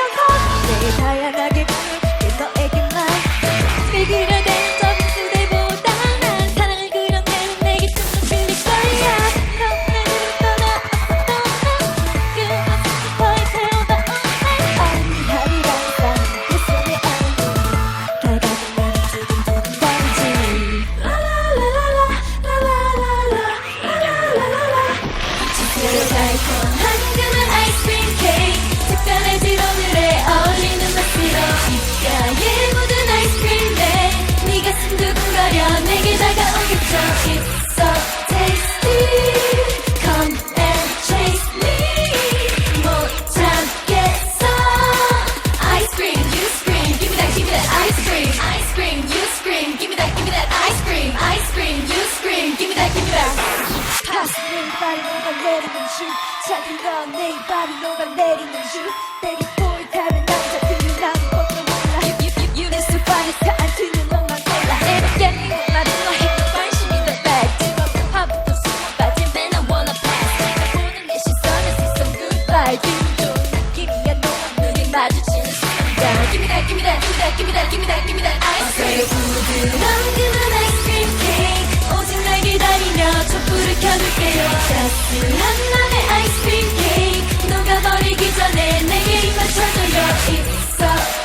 阳光，最灿烂。 가슴에 발이 녹아내리는 줄 작은 건내 발이 녹아내리는 줄 Baby boy 다른 남자들이 나는 것도 몰라 You, find it 안 트는 너만 골라 Every day 나는 너에게 관심이 더 뜨겁던 화부터 숨어 빠진 Man I wanna pass 내가 보는 내 시선은 세상 goodbye 기분 좋은 느낌이야 너와 눈이 마주치는 순간 Give me that, give me that, give me that, give me that, give me that, 줄게요 따스한 나의 아이스크림 케이크 녹아버리기 전에 내게 입맞춰줘요 It's so